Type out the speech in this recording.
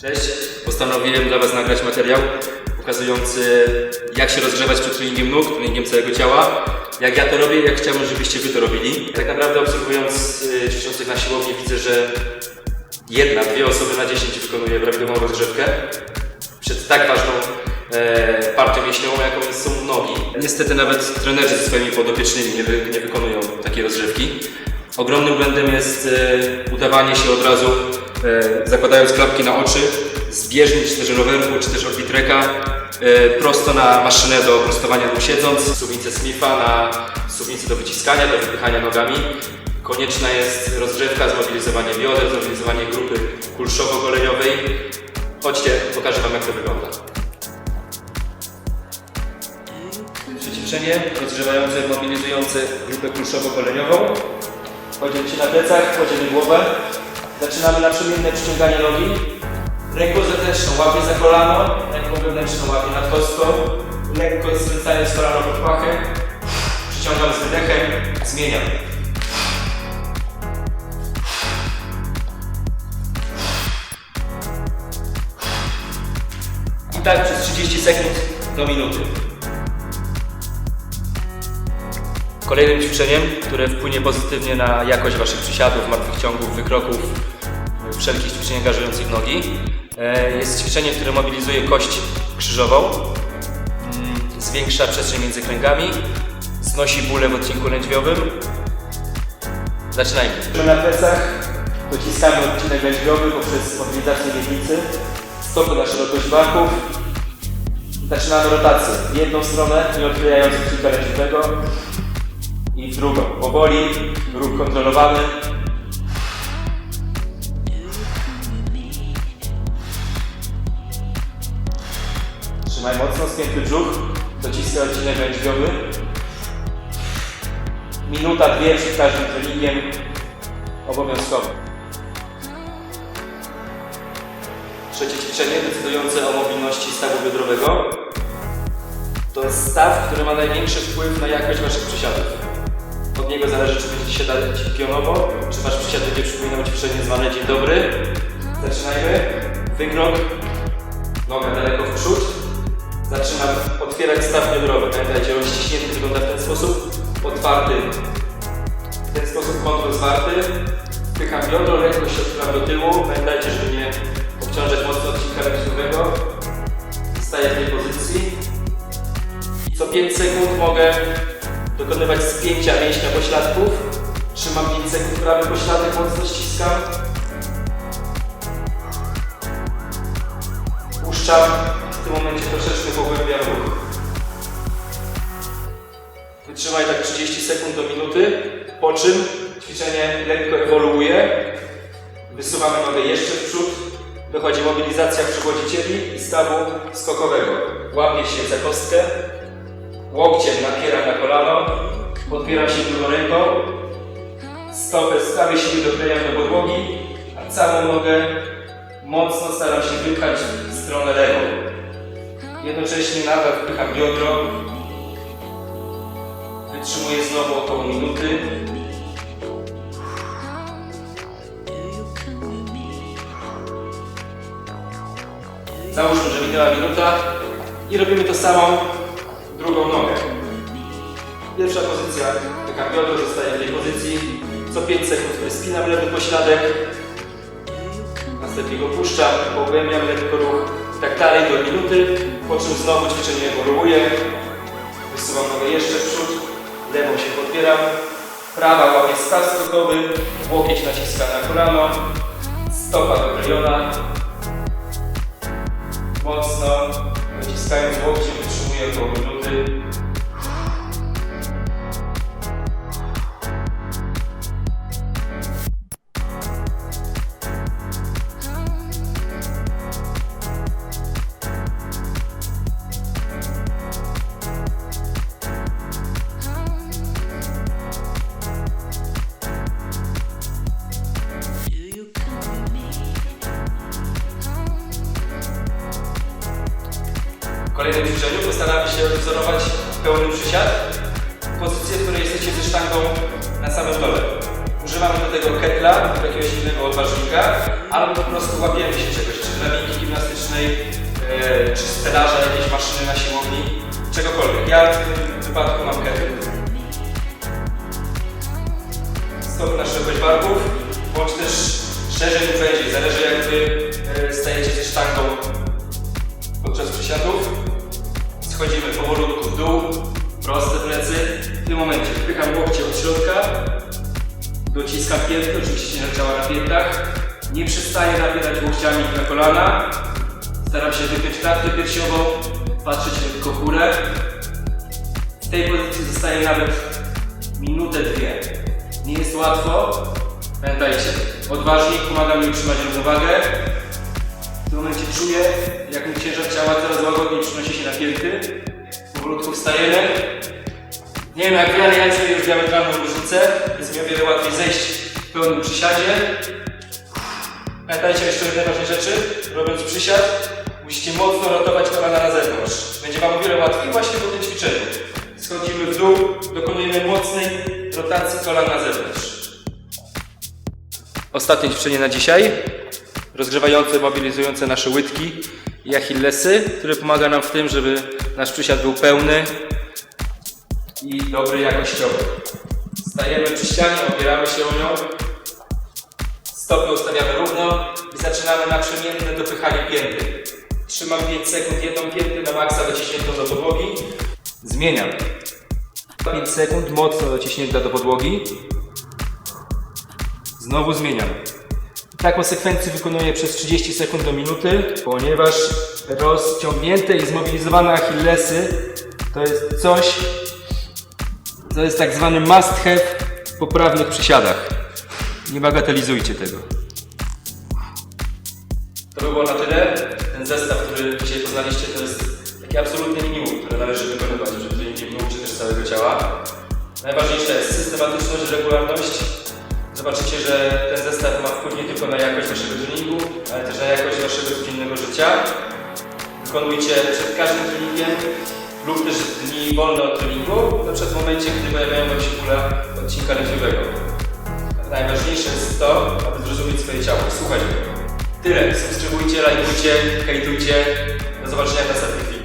Cześć, postanowiłem dla Was nagrać materiał pokazujący jak się rozgrzewać przed treningiem nóg, treningiem całego ciała. Jak ja to robię, jak chciałbym, żebyście Wy to robili. Tak naprawdę obserwując y, ćwiczących na siłowni widzę, że jedna, dwie osoby na 10 wykonuje prawidłową rozgrzewkę przed tak ważną e, partią mięśniową, jaką są nogi. Niestety nawet trenerzy ze swoimi podopiecznymi nie, wy, nie wykonują takiej rozgrzewki. Ogromnym błędem jest e, udawanie się od razu, zakładając klapki na oczy, z bieżni, czy też rowerku, czy też orbitreka, e, prosto na maszynę do prostowania nóg siedząc, suwnicę Smitha na suwnicę do wyciskania, do wypychania nogami. Konieczna jest rozgrzewka, zmobilizowanie bioder, zmobilizowanie grupy kulszowo-goleniowej. Chodźcie, pokażę Wam jak to wygląda. Ćwiczenie rozgrzewające, mobilizujące grupę kulszowo-goleniową. Kładziemy na plecach, kładziemy głowę. Zaczynamy naprzemienne przyciąganie nogi. Ręką zewnętrzną łapię za kolano, ręką wewnętrzną łapię nad kostką. Lekko skręcając kolano pod pachę. Przyciągam z wydechem, zmieniam. I tak przez 30 sekund do minuty. Kolejnym ćwiczeniem, które wpłynie pozytywnie na jakość Waszych przysiadów, martwych ciągów, wykroków, wszelkich ćwiczeń angażujących nogi, e, jest ćwiczenie, które mobilizuje kość krzyżową, mm, zwiększa przestrzeń między kręgami, znosi bóle w odcinku lędźwiowym. Zaczynajmy. Na plecach dociskamy odcinek lędźwiowy poprzez mobilizację miednicy, stopy na szerokość barków. Zaczynamy rotację jedną stronę, nie odklejając odcinka lędźwiowego i w drugą. Powoli, ruch kontrolowany. Trzymaj mocno spięty brzuch, dociskaj odcinek lędźwiowy. Minuta, dwie przed każdym treningiem obowiązkowo. Trzecie ćwiczenie decydujące o mobilności stawu biodrowego. To jest staw, który ma największy wpływ na jakość Waszych przysiadów. Od niego zależy, czy będziecie siadać pionowo, czy Wasz przysiad będzie przypominał ćwiczenie zwane dzień dobry. Zaczynajmy. Wykrok. Noga daleko w przód. Zaczynam otwierać staw biodrowy. Pamiętajcie, on ściśnięty wygląda w ten sposób. Otwarty. W ten sposób kontrol zwarty. Wpycham biodro, lekko się odchylam do tyłu. Pamiętajcie, żeby nie obciążać mocno odcinka ręcznego. Staję w tej pozycji. Co 5 sekund mogę dokonywać spięcia mięśnia pośladków. Trzymam 5 sekund prawy pośladek, mocno ściskam. Puszczam. W tym momencie troszeczkę pogłębiam ruch. Wytrzymaj tak 30 sekund do minuty, po czym ćwiczenie lekko ewoluuje. Wysuwamy nogę jeszcze w przód. Dochodzi mobilizacja przywodzicieli i stawu skokowego. Łapię się za kostkę, Łokciem napieram na kolano, podpieram się drugą ręką, stopę prawej siły doklejam do podłogi, a całą nogę mocno staram się wypchać w stronę lewą. Jednocześnie nadal wpycham biodro, wytrzymuję znowu około minuty. Załóżmy, że minęła minuta i robimy to samą drugą nogę. Pierwsza pozycja, taka biodro zostaje w tej pozycji. Co 5 sekund spinam lewy pośladek. Następnie go puszczam, pogłębiam lekko ruch. I tak dalej do minuty, po czym znowu ćwiczenie ewoluuje. Wysuwam nogę jeszcze w przód, lewą się podpieram. Prawa łapie staw skokowy, łokieć naciska na kolano, stopa doklejona. Mocno, naciskając łokciem, wytrzymuję około minuty. W kolejnym ćwiczeniu postaramy się odwzorować pełny przysiad. Pozycję, w której jesteście ze sztangą na samym dole. używamy do tego ketla, jakiegoś innego odważnika, albo po prostu łapiemy się czegoś, czy drabinki gimnastycznej, e, czy stelaża, jakiejś maszyny na siłowni, czegokolwiek. Ja w tym wypadku mam kettle. Stop na szerokość barków, bądź też szerzej lub zależy jak wy e, stajecie ze sztangą podczas przysiadów. Schodzimy powolutku w dół, proste plecy. W tym momencie wpycham łokcie od środka, dociskam piętę, oczywiście ciężar ciała na piętach. Nie przestaję napierać łokciami na kolana. Staram się wypiąć klatkę piersiową, patrzeć lekko w górę. W tej pozycji zostaje nawet minutę, dwie. Nie jest łatwo. Pamiętajcie, odważnik pomaga mi utrzymać równowagę. W tym momencie czuję, jak mój ciężar ciała coraz łagodniej przynosi się na pięty. Powolutku wstajemy. Nie wiem jak wy, ale ja już diametralną różnicę. Jest mi o wiele łatwiej zejść w pełnym przysiadzie. Pamiętajcie jeszcze o jednej ważnej rzeczy. Robiąc przysiad, musicie mocno rotować kolana na zewnątrz. Będzie Wam o wiele łatwiej właśnie po tym ćwiczeniu. Schodzimy w dół, dokonujemy mocnej rotacji kolan na zewnątrz. Ostatnie ćwiczenie na dzisiaj. Rozgrzewające, mobilizujące nasze łydki i achillesy, które pomaga nam w tym, żeby nasz przysiad był pełny i dobry jakościowy. Stajemy przy ścianie, opieramy się o nią, stopy ustawiamy równo i zaczynamy naprzemienne dopychanie pięty. Trzymam 5 sekund jedną piętę na maksa dociśniętą do podłogi. Zmieniam. 5 sekund mocno dociśnięta do podłogi. Znowu zmieniam. Taką sekwencję wykonuję przez 30 sekund do minuty, ponieważ rozciągnięte i zmobilizowane achillesy to jest coś, co jest tak zwany must have w poprawnych przysiadach. Nie bagatelizujcie tego. To by było na tyle. Ten zestaw, który dzisiaj poznaliście, to jest takie absolutne minimum, które należy wykonywać treningu nóg czy też całego ciała. Najważniejsza jest systematyczność, regularność. Zobaczycie, że ten zestaw ma wpływ nie tylko na jakość waszego treningu, ale też na jakość waszego codziennego życia. Wykonujcie przed każdym treningiem lub też dni wolne od treningu, na przykład w momencie, gdy pojawiają wam się bóle odcinka lędźwiowego. Najważniejsze jest to, aby zrozumieć swoje ciało, słuchać go. Tyle. Subskrybujcie, lajkujcie, hejtujcie. Do zobaczenia w następnych filmach.